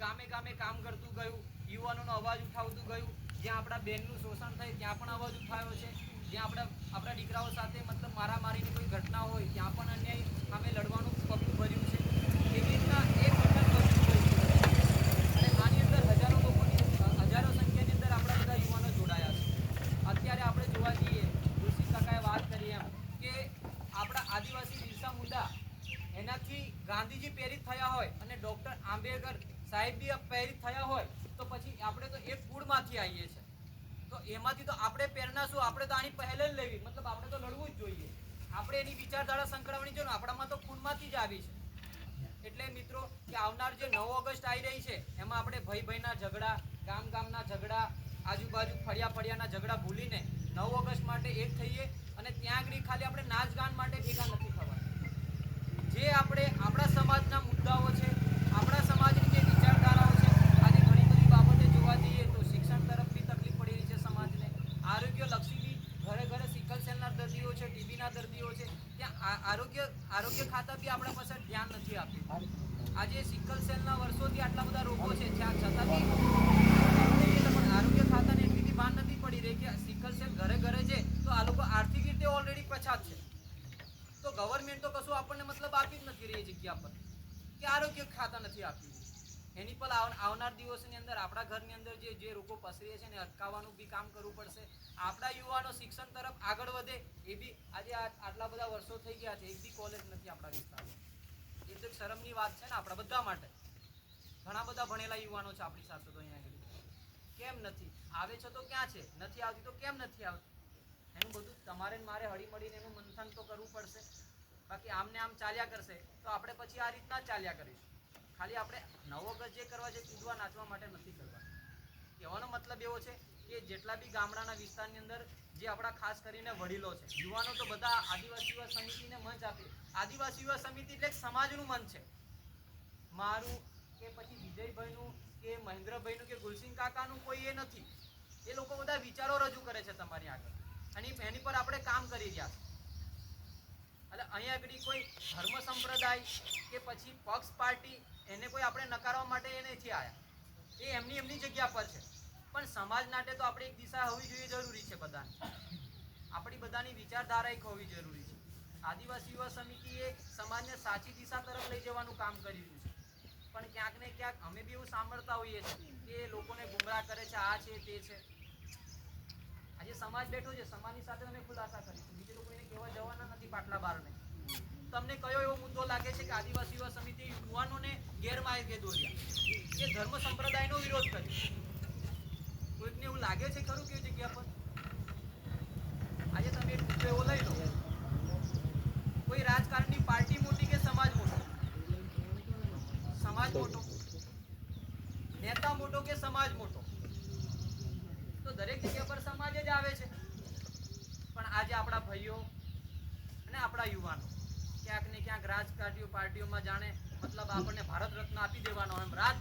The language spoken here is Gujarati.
ગામે ગામે કામ કરતું ગયું, યુવાનોનો અવાજ ઉઠાવતું ગયું, જ્યાં આપણા બેનનું શોષણ થાય, ત્યાં પણ અવાજ ઉઠાવ્યો છે. જ્યાં આપણા આપણા દીકરાઓ સાથે મતલબ મારામારીની કોઈ ઘટના હોય, ત્યાં પણ અન્યાય સામે લડવાનું પગલું ભર્યું છે. એવી રીતના એક અંદર હજારો લોકોની, હજારો સંખ્યાની અંદર આપણા બધા યુવાનો જોડાયા છે. અત્યારે આપણે જોવા જઈએ ઋષિ કાકાએ વાત કરી કે આપણા આદિવાસી બિરસા મુંડા એનાથી ગાંધીજી પ્રેરિત થયા હોય અને ડૉક્ટર આંબેડકર સાહેબ બી પ્રેરિત થયા હોય, તો પછી આપણે તો એક કુળમાંથી આવીએ છીએ. તો એમાંથી તો આપણે પ્રેરણા શું? આપણે તો આની પહેલે જ લેવી. મતલબ આપણે તો લડવું જ જોઈએ. આપણે એની વિચારધારા સંકળાવવાની જરૂર આપણામાં તો ખૂનમાંથી જ આવી છે. એટલે મિત્રો, કે આવનાર જે નવ ઓગસ્ટ આવી રહી છે, એમાં આપણે ભાઈ ભાઈના ઝઘડા ગામ ગામના ઝઘડા, આજુબાજુ ફળિયા ફળિયાના ઝઘડા ભૂલીને નવ ઓગસ્ટ માટે એક થઈએ અને ત્યાં આગળ ખાલી આપણે નાચ ગાન માટે ભેગા નથી થવા જે આપણે આપણા સમાજના મુદ્દાઓ છે આપણા સમાજની જે વિચારધારાઓ છે આજે ઘણી બધી બાબતે જોવા જઈએ તો શિક્ષણ તરફ બી તકલીફ પડી રહી છે સમાજને આરોગ્ય લક્ષી બી ઘરે ઘરે સિકલ સેલના દર્દીઓ છે દર્દીઓ છે, ત્યાં આરોગ્ય આરોગ્ય ખાતા બી આપણા પાસે ધ્યાન નથી આપ્યું. આજે સિકલ સેલના વર્ષોથી આટલા બધા રોગો છે, જ્યાં છતાં બી પણ આરોગ્ય ખાતાને એટલી બી ભાન નથી પડી રહી કે સિકલ સેલ ઘરે ઘરે છે, તો આ લોકો આર્થિક રીતે ઓલરેડી પછાત છે. તો ગવર્મેન્ટ તો કશું આપણને મતલબ આપી જ નથી રહી જગ્યા પર કે આરોગ્ય ખાતા નથી આપ્યું. એની પર આવ- આવનાર દિવસની અંદર આપણા ઘરની અંદર જે જે રોગો પસરી છે ને અટકાવવાનું બી કામ કરવું પડશે. આપણા યુવાનો શિક્ષણ તરફ આગળ વધે એ બી આજે આટલા બધા વર્ષો થઈ ગયા છે એક બી કોલેજ નથી આપણા વિસ્તારમાં. એ તો શરમની વાત છે ને આપણા બધા માટે. ઘણા બધા ભણેલા યુવાનો છે આપણી સાથે તો અહીંયા કેમ નથી? આવે છે તો ક્યાં છે? નથી આવતી તો કેમ નથી આવતી? એનું બધું તમારે મારે હળી મળીને એનું મંથન તો કરવું પડશે. બાકી આમને આમ ચાલ્યા કરશે તો આપણે પછી આ રીતના ચાલ્યા કરીશું. ખાલી આપણે નવો ગજ જે કરવા છે કૂદવા નાચવા માટે નથી કરવા. કહેવાનો મતલબ એવો છે કે જેટલા બી ગામડાના વિસ્તારની અંદર જે આપણા ખાસ કરીને વડીલો છે, યુવાનો તો બધા આદિવાસી યુવા સમિતિને મંચ આપે. આદિવાસી યુવા સમિતિ એટલે સમાજનું મંચ છે. મારું કે પછી વિજયભાઈનું કે મહેન્દ્રભાઈનું કે ગુલસિંહ કાકાનું કોઈ એ નથી. એ લોકો બધા વિચારો રજૂ કરે છે તમારી આગળ. અને એની પર આપણે કામ કરી રહ્યા છે એટલે અહીંયા આગળ કોઈ ધર્મ સંપ્રદાય કે પછી પક્ષ, પાર્ટી એને કોઈ આપણે નકારવા માટે એ નથી આવ્યા એ એમની એમની જગ્યા પર છે. પણ સમાજ માટે તો આપણે એક દિશા હોવી જોઈએ જરૂરી છે બધાને. આપણી બધાની વિચારધારા એક હોવી જરૂરી છે. આદિવાસી યુવા સમિતિએ સમાજને સાચી દિશા તરફ લઈ જવાનું કામ કર્યું છે. પણ ક્યાંક ને ક્યાંક અમે બી એવું સાંભળતા હોઈએ છીએ કે લોકોને ગુમરાહ કરે છે, આ છે, તે છે. આજે સમાજ બેઠો છે, સમાજની સાથે અમે ખુલાસા કરીશું. બીજે લોકોને કહેવા જવાના નથી પાટલા બારને. તમને કયો એવો મુદ્દો લાગે છે કે આદિવાસી યુવા સમિતિ યુવાનોને ગેરમાર્ગે દોર્યા? કે ધર્મ સંપ્રદાયનો વિરોધ કર્યો. કોઈકને એવું લાગે છે ખરું કે જગ્યા પર? આજે તમે મુદ્દો એવો લઈ લો. કોઈ રાજકારણની પાર્ટી મોટી કે સમાજ મોટો? સમાજ મોટો. નેતા મોટો કે સમાજ મોટો? તો દરેક જગ્યા પર સમાજ જ આવે છે. પણ આજે આપણા ભાઈઓ અને આપણા યુવાનો ક્યાંક ને ક્યાંક રાજકારણીઓ પાર્ટીઓમાં જાણે મતલબ આપણને ભારત રત્ન આપી દેવાનો એમ. રાત